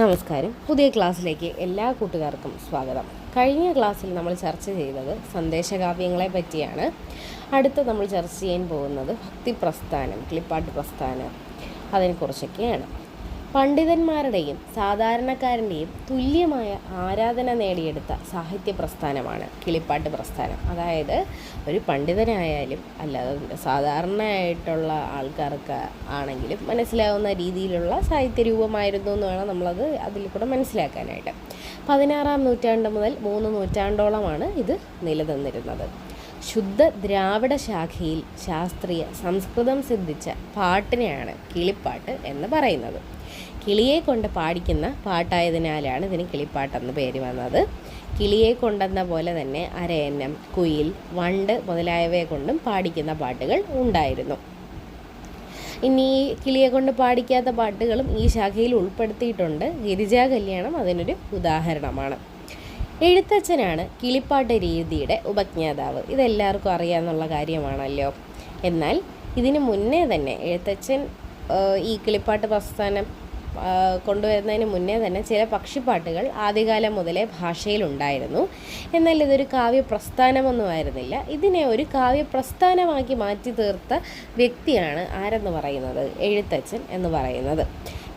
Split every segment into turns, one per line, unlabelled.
നമസ്കാരം. പുതിയ ക്ലാസ്സിലേക്ക് എല്ലാ കൂട്ടുകാർക്കും സ്വാഗതം. കഴിഞ്ഞ ക്ലാസ്സിൽ നമ്മൾ ചർച്ച ചെയ്തത് സന്ദേശകാവ്യങ്ങളെ പറ്റിയാണ്. അടുത്ത് നമ്മൾ ചർച്ച ചെയ്യാൻ പോകുന്നത് ഭക്തി പ്രസ്ഥാനം കിളിപ്പാട്ട് പ്രസ്ഥാനം അതിനെക്കുറിച്ചൊക്കെയാണ്. പണ്ഡിതന്മാരുടെയും സാധാരണക്കാരന്റെയും തുല്യമായ ആരാധന നേടിയെടുത്ത സാഹിത്യ പ്രസ്ഥാനമാണ് കിളിപ്പാട്ട് പ്രസ്ഥാനം. അതായത് ഒരു പണ്ഡിതനായാലും അല്ലാതെ സാധാരണയായിട്ടുള്ള ആൾക്കാർക്ക് ആണെങ്കിലും മനസ്സിലാവുന്ന രീതിയിലുള്ള സാഹിത്യ രൂപമായിരുന്നു എന്ന് വേണം നമ്മളത് അതിൽ കൂടെ മനസ്സിലാക്കാനായിട്ട്. പതിനാറാം നൂറ്റാണ്ട് മുതൽ മൂന്ന് നൂറ്റാണ്ടോളമാണ് ഇത് നിലനിന്നിരുന്നത്. ശുദ്ധ ദ്രാവിഡ ശാഖയിൽ ശാസ്ത്രീയ സംസ്കൃതം സിദ്ധിച്ച പാട്ടിനെയാണ് കിളിപ്പാട്ട് എന്ന് പറയുന്നത്. കിളിയെ കൊണ്ട് പാടിക്കുന്ന പാട്ടായതിനാലാണ് ഇതിന് കിളിപ്പാട്ടെന്ന് പേര് വന്നത്. കിളിയെ കൊണ്ടെന്ന പോലെ തന്നെ അരയന്നം കുയിൽ വണ്ട് മുതലായവയെ കൊണ്ടും പാടിക്കുന്ന പാട്ടുകൾ ഉണ്ടായിരുന്നു. ഇനി കിളിയെ കൊണ്ട് പാടിക്കാത്ത പാട്ടുകളും ഈ ശാഖയിൽ ഉൾപ്പെടുത്തിയിട്ടുണ്ട്. ഗിരിജാ കല്യാണം അതിനൊരു ഉദാഹരണമാണ്. എഴുത്തച്ഛനാണ് കിളിപ്പാട്ട് രീതിയുടെ ഉപജ്ഞാതാവ്. ഇതെല്ലാവർക്കും അറിയാമെന്നുള്ള കാര്യമാണല്ലോ. എന്നാൽ ഇതിനു മുന്നേ തന്നെ എഴുത്തച്ഛൻ ഈ കിളിപ്പാട്ട് പ്രസ്ഥാനം കൊണ്ടുവരുന്നതിന് മുന്നേ തന്നെ ചില പക്ഷിപ്പാട്ടുകൾ ആദ്യകാലം മുതലേ ഭാഷയിലുണ്ടായിരുന്നു. എന്നാൽ ഇതൊരു കാവ്യ പ്രസ്ഥാനമൊന്നുമായിരുന്നില്ല ഇതിനെ ഒരു കാവ്യ പ്രസ്ഥാനമാക്കി മാറ്റി തീർത്ത വ്യക്തിയാണ് ആരെന്ന് പറയുന്നത്? എഴുത്തച്ഛൻ എന്ന് പറയുന്നത്.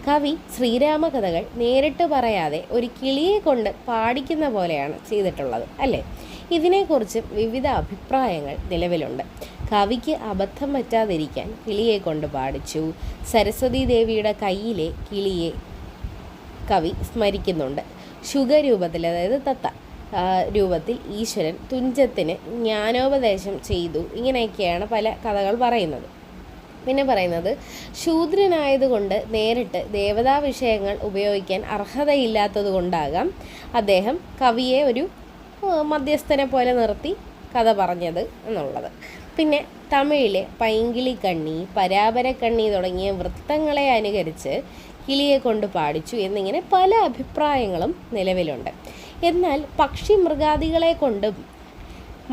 കവി ശ്രീരാമ കഥകൾ നേരിട്ട് പറയാതെ ഒരു കിളിയെ കൊണ്ട് പാടിക്കുന്ന പോലെയാണ് ചെയ്തിട്ടുള്ളത് അല്ലേ? ഇതിനെക്കുറിച്ചും വിവിധ അഭിപ്രായങ്ങൾ നിലവിലുണ്ട്. കവിക്ക് അബദ്ധം പറ്റാതിരിക്കാൻ കിളിയെ കൊണ്ട് പാടിച്ചു. സരസ്വതി ദേവിയുടെ കയ്യിലെ കിളിയെ കവി സ്മരിക്കുന്നുണ്ട്. ശുഗ രൂപത്തിൽ അതായത് തത്ത രൂപത്തിൽ ഈശ്വരൻ തുഞ്ചത്തിന് ജ്ഞാനോപദേശം ചെയ്തു. ഇങ്ങനെയൊക്കെയാണ് പല കഥകൾ പറയുന്നത്. പിന്നെ പറയുന്നത് ശൂദ്രനായതുകൊണ്ട് നേരിട്ട് ദേവതാ വിഷയങ്ങൾ ഉപയോഗിക്കാൻ അർഹതയില്ലാത്തത് കൊണ്ടാകാം അദ്ദേഹം കവിയെ ഒരു മധ്യസ്ഥനെ പോലെ നിർത്തി കഥ പറഞ്ഞത് എന്നുള്ളത്. പിന്നെ തമിഴിലെ പൈങ്കിളി കണ്ണി പരാപര കണ്ണി തുടങ്ങിയ വൃത്തങ്ങളെ അനുകരിച്ച് കിളിയെ കൊണ്ട് പാടിച്ചു എന്നിങ്ങനെ പല അഭിപ്രായങ്ങളും നിലവിലുണ്ട്. എന്നാൽ പക്ഷി മൃഗാദികളെ കൊണ്ടും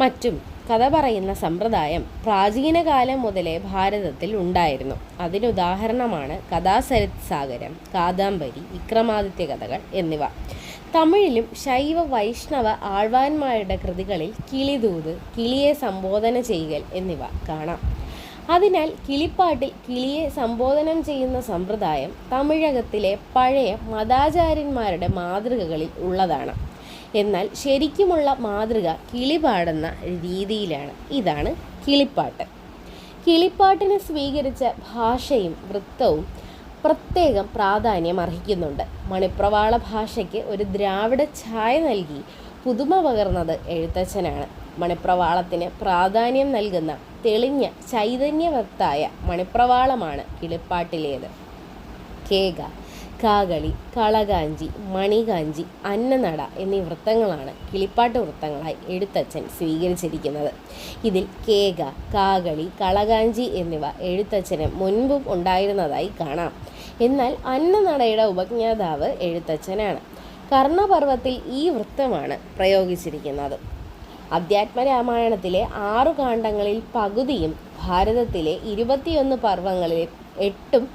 മറ്റും കഥ പറയുന്ന സമ്പ്രദായം പ്രാചീന കാലം മുതലേ ഭാരതത്തിൽ ഉണ്ടായിരുന്നു. അതിനുദാഹരണമാണ് കഥാസരിത് സാഗരം കാദാംബരി വിക്രമാദിത്യ കഥകൾ എന്നിവ. തമിഴിലും ശൈവ വൈഷ്ണവ ആഴ്വാന്മാരുടെ കൃതികളിൽ കിളിതൂത് കിളിയെ സംബോധന ചെയ്യൽ എന്നിവ കാണാം. അതിനാൽ കിളിപ്പാട്ടിൽ കിളിയെ സംബോധനം ചെയ്യുന്ന സമ്പ്രദായം തമിഴകത്തിലെ പഴയ മതാചാര്യന്മാരുടെ മാതൃകകളിൽ ഉള്ളതാണ്. എന്നാൽ ശരിക്കുമുള്ള മാതൃക കിളി പാടുന്ന രീതിയിലാണ്. ഇതാണ് കിളിപ്പാട്ട്. കിളിപ്പാട്ടിന് സ്വീകരിച്ച ഭാഷയും വൃത്തവും പ്രത്യേകം പ്രാധാന്യം അർഹിക്കുന്നുണ്ട്. മണിപ്രവാള ഭാഷയ്ക്ക് ഒരു ദ്രാവിഡ ഛായ നൽകി പുതുമ പകർന്നത് എഴുത്തച്ഛനാണ്. മണിപ്രവാളത്തിന് പ്രാധാന്യം നൽകുന്ന തെളിഞ്ഞ ചൈതന്യവത്തായ മണിപ്രവാളമാണ് കിളിപ്പാട്ടിലേത്. കേക കാകളി കളകാഞ്ചി മണികാഞ്ചി അന്നനട എന്നീ വൃത്തങ്ങളാണ് കിളിപ്പാട്ട് വൃത്തങ്ങളായി എഴുത്തച്ഛൻ സ്വീകരിച്ചിരിക്കുന്നത്. ഇതിൽ കേക കാകളി കളകാഞ്ചി എന്നിവ എഴുത്തച്ഛന് മുൻപും ഉണ്ടായിരുന്നതായി കാണാം. എന്നാൽ അന്നനടയുടെ ഉപജ്ഞാതാവ് എഴുത്തച്ഛനാണ്. കർണപർവത്തിൽ ഈ വൃത്തമാണ് പ്രയോഗിച്ചിരിക്കുന്നത്. അധ്യാത്മരാമായണത്തിലെ ആറു കാണ്ഡങ്ങളിൽ പകുതിയും ഭാരതത്തിലെ ഇരുപത്തിയൊന്ന് പർവങ്ങളിൽ എട്ടും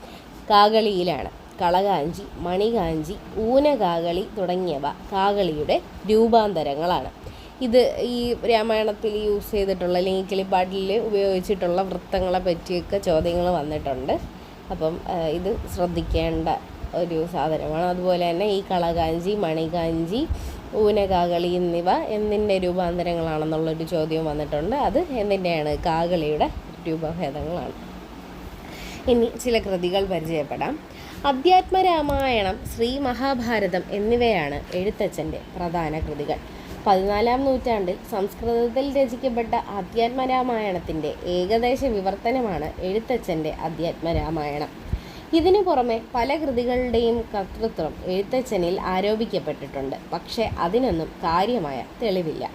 കാകളിയിലാണ്. കളകാഞ്ചി മണികാഞ്ചി ഊനകാകളി തുടങ്ങിയവ കാകളിയുടെ രൂപാന്തരങ്ങളാണ്. ഇത് ഈ രാമായണത്തിൽ യൂസ് ചെയ്തിട്ടുള്ള അല്ലെങ്കിൽ കിളിപ്പാട്ടിൽ ഉപയോഗിച്ചിട്ടുള്ള വൃത്തങ്ങളെ പറ്റിയൊക്കെ ചോദ്യങ്ങൾ വന്നിട്ടുണ്ട്. അപ്പം ഇത് ശ്രദ്ധിക്കേണ്ട ഒരു സാധനമാണ്. അതുപോലെ തന്നെ ഈ കളകാഞ്ചി മണികാഞ്ചി ഊനകാകളി എന്നിവ എന്തിന്റെ രൂപാന്തരങ്ങളാണെന്നുള്ളൊരു ചോദ്യം വന്നിട്ടുണ്ട്. അത് എന്തിന്റെയാണ്? കാകളിയുടെ രൂപഭേദങ്ങളാണ്. ഇനി ചില കൃതികൾ പരിചയപ്പെടാം. അധ്യാത്മരാമായണം ശ്രീ മഹാഭാരതം എന്നിവയാണ് എഴുത്തച്ഛന്റെ പ്രധാന കൃതികൾ. പതിനാലാം നൂറ്റാണ്ടിൽ സംസ്കൃതത്തിൽ രചിക്കപ്പെട്ട അധ്യാത്മരാമായണത്തിന്റെ ഏകദേശ വിവർത്തനമാണ് എഴുത്തച്ഛന്റെ അധ്യാത്മരാമായണം. ഇതിനു പുറമെ പല കൃതികളുടെയും കർത്തൃത്വം എഴുത്തച്ഛനിൽ ആരോപിക്കപ്പെട്ടിട്ടുണ്ട്. പക്ഷേ അതിനൊന്നും കാര്യമായ തെളിവില്ല.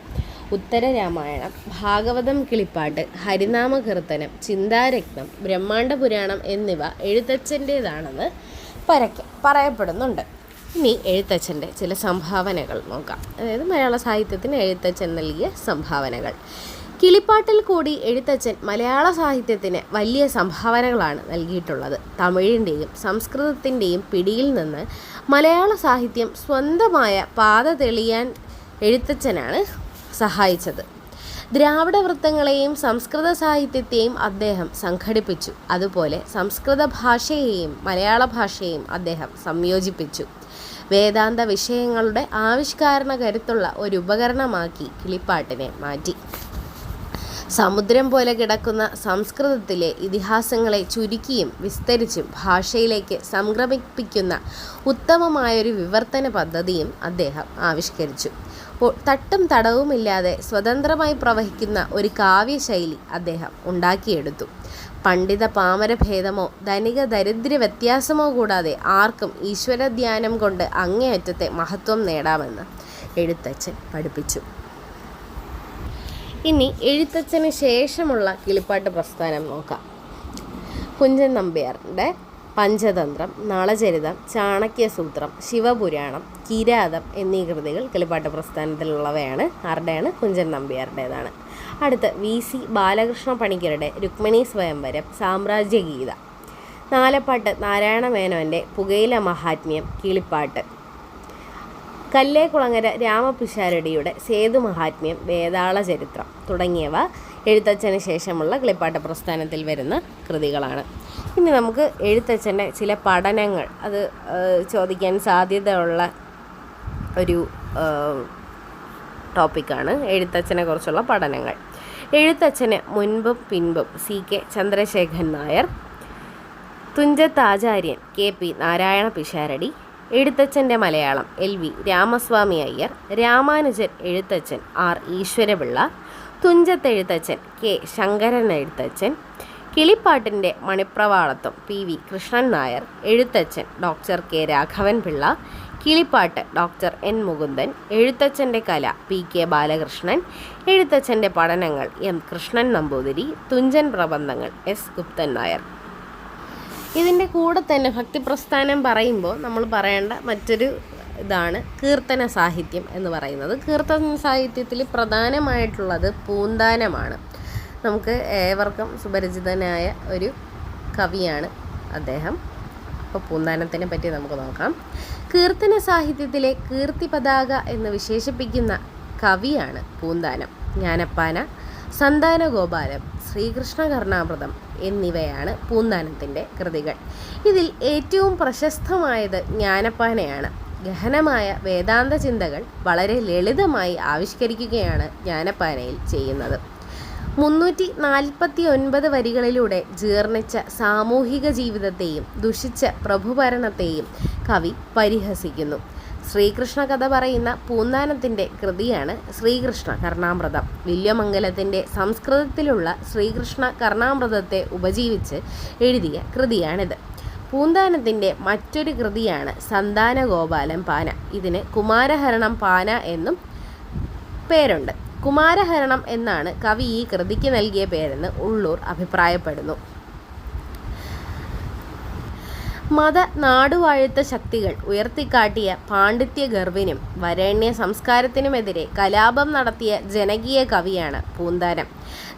ഉത്തരരാമായണം ഭാഗവതം കിളിപ്പാട്ട് ഹരിനാമ കീർത്തനം ചിന്താരത്നം ബ്രഹ്മാണ്ട പുരാണം എന്നിവ എഴുത്തച്ഛന്റേതാണെന്ന് പരക്കെ പറയപ്പെടുന്നുണ്ട്. ഇനി എഴുത്തച്ഛന്റെ ചില സംഭാവനകൾ നോക്കാം. അതായത് മലയാള സാഹിത്യത്തിന് എഴുത്തച്ഛൻ നൽകിയ സംഭാവനകൾ. കിളിപ്പാട്ടിൽ കൂടി എഴുത്തച്ഛൻ മലയാള സാഹിത്യത്തിന് വലിയ സംഭാവനകളാണ് നൽകിയിട്ടുള്ളത്. തമിഴിന്റെയും സംസ്കൃതത്തിന്റെയും പിടിയിൽ നിന്ന് മലയാള സാഹിത്യം സ്വന്തമായ പാത തെളിയാൻ എഴുത്തച്ഛനാണ് സഹായിച്ചത്. ദ്രാവിഡ വൃത്തങ്ങളെയും സംസ്കൃത സാഹിത്യത്തെയും അദ്ദേഹം സംഘടിപ്പിച്ചു. അതുപോലെ സംസ്കൃത ഭാഷയെയും മലയാള ഭാഷയെയും അദ്ദേഹം സംയോജിപ്പിച്ചു. വേദാന്ത വിഷയങ്ങളുടെ ആവിഷ്കാരണ കരുത്തുള്ള ഒരു ഉപകരണമാക്കി കിളിപ്പാട്ടിനെ മാറ്റി. സമുദ്രം പോലെ കിടക്കുന്ന സംസ്കൃതത്തിലെ ഇതിഹാസങ്ങളെ ചുരുക്കിയും വിസ്തരിച്ചും ഭാഷയിലേക്ക് സംക്രമിപ്പിക്കുന്ന ഉത്തമമായൊരു വിവർത്തന പദ്ധതിയും അദ്ദേഹം ആവിഷ്കരിച്ചു. തട്ടും തടവുമില്ലാതെ സ്വതന്ത്രമായി പ്രവഹിക്കുന്ന ഒരു കാവ്യശൈലി അദ്ദേഹം ഉണ്ടാക്കിയെടുത്തു. പണ്ഡിത പാമര ഭേദമോ ധനിക ദരിദ്ര വ്യത്യാസമോ കൂടാതെ ആർക്കും ഈശ്വരധ്യാനം കൊണ്ട് അങ്ങേയറ്റത്തെ മഹത്വം നേടാമെന്ന് എഴുത്തച്ഛൻ പഠിപ്പിച്ചു. ഇനി എഴുത്തച്ഛന് ശേഷമുള്ള കിളിപ്പാട്ട് പ്രസ്ഥാനം നോക്കാം. കുഞ്ചൻ നമ്പ്യാറിന്റെ പഞ്ചതന്ത്രം നളചരിതം ചാണക്യസൂത്രം ശിവപുരാണം കിരാതം എന്നീ കൃതികൾ കിളിപ്പാട്ട് പ്രസ്ഥാനത്തിലുള്ളവയാണ്. ആരുടെയാണ്? കുഞ്ചൻ നമ്പ്യാരുടേതാണ്. അടുത്ത് വി. സി. ബാലകൃഷ്ണ പണിക്കരുടെ രുക്മിണി സ്വയംവരം സാമ്രാജ്യഗീത. നാലപ്പാട്ട് നാരായണ മേനോന്റെ പുകയില മഹാത്മ്യം കിളിപ്പാട്ട്. കല്ലേക്കുളങ്ങര രാമപിഷാരടിയുടെ സേതു മഹാത്മ്യം വേതാള ചരിത്രം തുടങ്ങിയവ എഴുത്തച്ഛന് ശേഷമുള്ള കിളിപ്പാട്ട പ്രസ്ഥാനത്തിൽ വരുന്ന കൃതികളാണ്. ഇനി നമുക്ക് എഴുത്തച്ഛന്റെ ചില പഠനങ്ങൾ അത് ചോദിക്കാൻ സാധ്യതയുള്ള ഒരു ടോപ്പിക്കാണ് എഴുത്തച്ഛനെ കുറിച്ചുള്ള പഠനങ്ങൾ. എഴുത്തച്ഛന് മുൻപും പിൻപും C K Chandrasekharan Nair Thunchathacharyan K P Narayana Pisharody എഴുത്തച്ഛന്റെ Malayalam L V Ramaswami Iyer Ramanujan Ezhuthachan R Eswarapillai Thunchathezhuthachan K Sankaran Ezhuthachan കിളിപ്പാട്ടിന്റെ മണിപ്രവാളത്വം P V Krishnan Nair Ezhuthachan doctor K Raghavan Pillai കിളിപ്പാട്ട് doctor N Mukundan എഴുത്തച്ഛന്റെ കല P K Balakrishnan എഴുത്തച്ഛന്റെ പഠനങ്ങൾ M Krishnan Namboothiri Thunchan പ്രബന്ധങ്ങൾ S Guptan Nair. ഇതിന്റെ കൂടെ തന്നെ ഭക്തിപ്രസ്ഥാനം പറയുമ്പോൾ നമ്മൾ പറയേണ്ട മറ്റൊരു ഇതാണ് കീർത്തന സാഹിത്യം എന്ന് പറയുന്നത്. കീർത്തന സാഹിത്യത്തിൽ പ്രധാനമായിട്ടുള്ളത് പൂന്താനമാണ്. നമുക്ക് ഏവർക്കും സുപരിചിതനായ ഒരു കവിയാണ് അദ്ദേഹം. അപ്പോൾ പൂന്താനത്തിനെ പറ്റി നമുക്ക് നോക്കാം. കീർത്തന സാഹിത്യത്തിലെ കീർത്തി പതാക എന്ന് വിശേഷിപ്പിക്കുന്ന കവിയാണ് പൂന്താനം. ജ്ഞാനപ്പാന സന്താനഗോപാലം ശ്രീകൃഷ്ണ കർണാമൃതം എന്നിവയാണ് പൂന്താനത്തിന്റെ കൃതികൾ. ഇതിൽ ഏറ്റവും പ്രശസ്തമായത് ജ്ഞാനപ്പാനയാണ്. ഗഹനമായ വേദാന്ത ചിന്തകൾ വളരെ ലളിതമായി ആവിഷ്കരിക്കുകയാണ് ജ്ഞാനപ്പാനയിൽ ചെയ്യുന്നത്. മുന്നൂറ്റി നാൽപ്പത്തി ഒൻപത് വരികളിലൂടെ ജീർണിച്ച സാമൂഹിക ജീവിതത്തെയും ദുഷിച്ച പ്രഭുഭരണത്തെയും കവി പരിഹസിക്കുന്നു. ശ്രീകൃഷ്ണ കഥ പറയുന്ന പൂന്താനത്തിന്റെ കൃതിയാണ് ശ്രീകൃഷ്ണ കർണാമൃതം. വില്യമംഗലത്തിന്റെ സംസ്കൃതത്തിലുള്ള ശ്രീകൃഷ്ണ കർണാമൃതത്തെ ഉപജീവിച്ച് എഴുതിയ കൃതിയാണിത്. പൂന്താനത്തിന്റെ മറ്റൊരു കൃതിയാണ് സന്താനഗോപാലം പാന. ഇതിന് കുമാരഹരണം പാന എന്നും പേരുണ്ട്. കുമാരഹരണം എന്നാണ് കവി ഈ കൃതിക്ക് നൽകിയ പേരെന്ന് ഉള്ളൂർ അഭിപ്രായപ്പെടുന്നു. മത നാടുവാഴുത്ത ശക്തികൾ ഉയർത്തിക്കാട്ടിയ പാണ്ഡിത്യ ഗർവിനും വരേണ്യ സംസ്കാരത്തിനുമെതിരെ കലാപം നടത്തിയ ജനകീയ കവിയാണ് പൂന്താനം.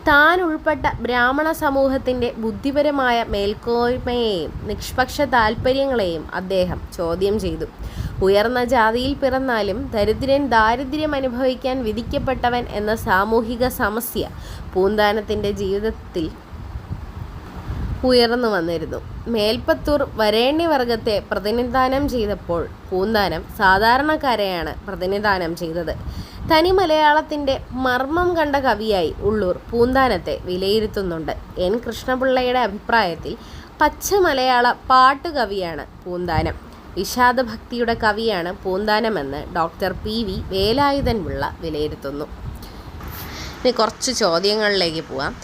താൻ ഉൾപ്പെട്ട ബ്രാഹ്മണ സമൂഹത്തിന്റെ ബുദ്ധിപരമായ മേൽക്കോയ്മയെയും നിഷ്പക്ഷ താൽപ്പര്യങ്ങളെയും അദ്ദേഹം ചോദ്യം ചെയ്തു. ഉയർന്ന ജാതിയിൽ പിറന്നാലും ദരിദ്രൻ ദാരിദ്ര്യം അനുഭവിക്കാൻ വിധിക്കപ്പെട്ടവൻ എന്ന സാമൂഹിക സമസ്യ പൂന്താനത്തിന്റെ ജീവിതത്തിൽ ഉയർന്നു വന്നിരുന്നു. മേൽപ്പത്തൂർ വരേണ്യവർഗത്തെ പ്രതിനിധാനം ചെയ്തപ്പോൾ പൂന്താനം സാധാരണക്കാരെയാണ് പ്രതിനിധാനം ചെയ്തത്. തനി മലയാളത്തിന്റെ മർമ്മം കണ്ട കവിയായി ഉള്ളൂർ പൂന്താനത്തെ വിലയിരുത്തുന്നുണ്ട്. എൻ. കൃഷ്ണപിള്ളയുടെ അഭിപ്രായത്തിൽ പച്ച മലയാള പാട്ടുകവിയാണ് പൂന്താനം. വിഷാദഭക്തിയുടെ കവിയാണ് പൂന്താനമെന്ന് ഡോക്ടർ പി വി വേലായുധൻപിള്ള വിലയിരുത്തുന്നു. ഇനി കുറച്ച് ചോദ്യങ്ങളിലേക്ക് പോവാം.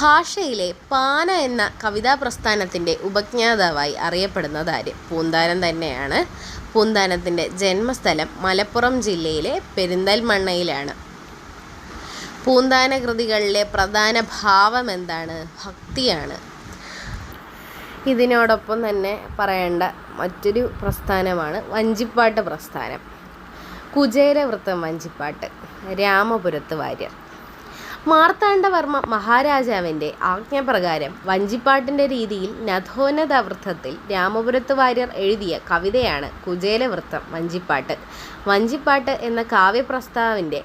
ഭാഷയിലെ പാന എന്ന കവിതാ പ്രസ്ഥാനത്തിന്റെ ഉപജ്ഞാതാവായി അറിയപ്പെടുന്നത് ആര് പൂന്താനം തന്നെയാണ്. പൂന്താനത്തിന്റെ ജന്മസ്ഥലം മലപ്പുറം ജില്ലയിലെ പെരിന്തൽമണ്ണയിലാണ്. പൂന്താന കൃതികളിലെ പ്രധാന ഭാവം എന്താണ്? ഭക്തിയാണ്. ഇതിനോടൊപ്പം തന്നെ പറയേണ്ട മറ്റൊരു പ്രസ്ഥാനമാണ് വഞ്ചിപ്പാട്ട് പ്രസ്ഥാനം. കുചേരവൃത്തം വഞ്ചിപ്പാട്ട്. രാമപുരത്ത് വാര്യർ. മാർത്താണ്ഡവർമ്മ മഹാരാജാവിന്റെ ആജ്ഞപ്രകാരം വഞ്ചിപ്പാട്ടിന്റെ രീതിയിൽ നഥോന്നതവൃത്തത്തിൽ രാമപുരത്ത് വാര്യർ എഴുതിയ കവിതയാണ് കുചേലവൃത്തം വഞ്ചിപ്പാട്ട്. വഞ്ചിപ്പാട്ട് എന്ന കാവ്യപ്രസ്താവിന്റെ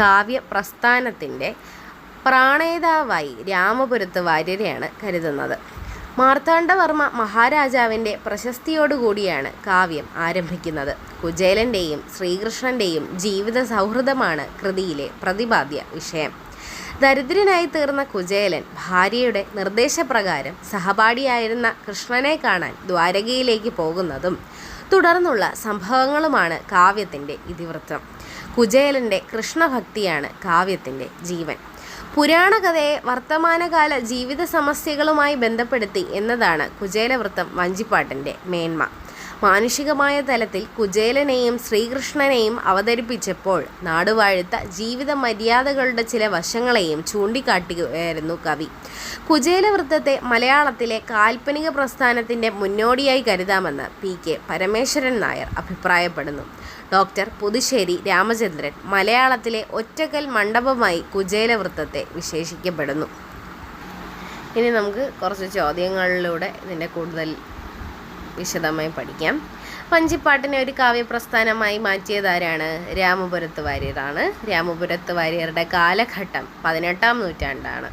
കാവ്യപ്രസ്ഥാനത്തിന്റെ പ്രാണേതാവായി രാമപുരത്ത് വാര്യരെയാണ് കരുതുന്നത്. മാർത്താണ്ഡവർമ്മ മഹാരാജാവിന്റെ പ്രശസ്തിയോടുകൂടിയാണ് കാവ്യം ആരംഭിക്കുന്നത്. കുചേലന്റെയും ശ്രീകൃഷ്ണന്റെയും ജീവിത സൗഹൃദമാണ് കൃതിയിലെ പ്രതിപാദ്യ വിഷയം. ദരിദ്രനായി തീർന്ന കുചേലൻ ഭാര്യയുടെ നിർദ്ദേശപ്രകാരം സഹപാഠിയായിരുന്ന കൃഷ്ണനെ കാണാൻ ദ്വാരകയിലേക്ക് പോകുന്നതും തുടർന്നുള്ള സംഭവങ്ങളുമാണ് കാവ്യത്തിന്റെ ഇതിവൃത്തം. കുചേലന്റെ കൃഷ്ണഭക്തിയാണ് കാവ്യത്തിന്റെ ജീവൻ. പുരാണകഥയെ വർത്തമാനകാല ജീവിത സമസ്യകളുമായി ബന്ധപ്പെടുത്തി എന്നതാണ് കുചേലവൃത്തം വഞ്ചിപ്പാട്ടിന്റെ മേന്മ. മാനുഷികമായ തലത്തിൽ കുചേലനെയും ശ്രീകൃഷ്ണനെയും അവതരിപ്പിച്ചപ്പോൾ നാടുവാഴുത്ത ജീവിത മര്യാദകളുടെ ചില വശങ്ങളെയും ചൂണ്ടിക്കാട്ടുകയായിരുന്നു കവി. കുചേലവൃത്തത്തെ മലയാളത്തിലെ കാൽപ്പനിക പ്രസ്ഥാനത്തിന്റെ മുന്നോടിയായി കരുതാമെന്ന് പി കെ പരമേശ്വരൻ നായർ അഭിപ്രായപ്പെടുന്നു. ഡോക്ടർ പുതുശ്ശേരി രാമചന്ദ്രൻ മലയാളത്തിലെ ഒറ്റക്കൽ മണ്ഡപമായി കുചേലവൃത്തത്തെ വിശേഷിക്കപ്പെടുന്നു. ഇനി നമുക്ക് കുറച്ച് ചോദ്യങ്ങളിലൂടെ ഇതിന്റെ കൂടുതൽ വിശദമായി പഠിക്കാം. വഞ്ചിപ്പാട്ടിനെ ഒരു കാവ്യപ്രസ്ഥാനമായി മാറ്റിയതാരാണ്? രാമപുരത്ത് വാര്യരാണ്. രാമപുരത്ത് വാര്യരുടെ കാലഘട്ടം പതിനെട്ടാം നൂറ്റാണ്ടാണ്.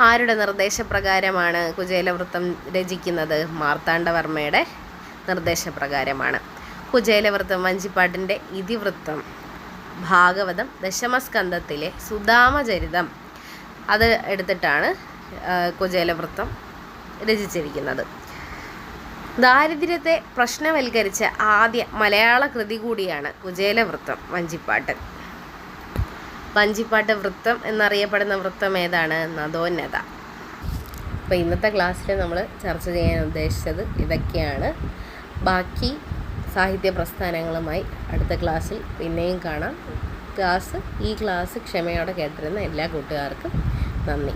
ആരുടെ നിർദ്ദേശപ്രകാരമാണ് കുചേലവൃത്തം രചിക്കുന്നത്? മാർത്താണ്ഡവർമ്മയുടെ നിർദ്ദേശപ്രകാരമാണ്. കുചേലവൃത്തം വഞ്ചിപ്പാട്ടിന്റെ ഇതിവൃത്തം. ഭാഗവതം ദശമസ്കന്ധത്തിലെ സുധാമചരിതം. അത് എടുത്തിട്ടാണ് കുചേലവൃത്തം രചിച്ചിരിക്കുന്നത്. ദാരിദ്ര്യത്തെ പ്രശ്നവൽക്കരിച്ച ആദ്യ മലയാള കൃതി കൂടിയാണ് കുചേലവൃത്തം വഞ്ചിപ്പാട്ട്. വഞ്ചിപ്പാട്ട് വൃത്തം എന്നറിയപ്പെടുന്ന വൃത്തം ഏതാണ്? നദോന്നത. അപ്പോൾ ഇന്നത്തെ ക്ലാസ്സിൽ നമ്മൾ ചർച്ച ചെയ്യാൻ ഉദ്ദേശിച്ചത് ഇതൊക്കെയാണ്. ബാക്കി സാഹിത്യ പ്രസ്ഥാനങ്ങളുമായി അടുത്ത ക്ലാസ്സിൽ പിന്നെയും കാണാം. ക്ലാസ് ഈ ക്ലാസ് ക്ഷമയോടെ കേട്ടിരുന്ന എല്ലാ കൂട്ടുകാർക്കും നന്ദി.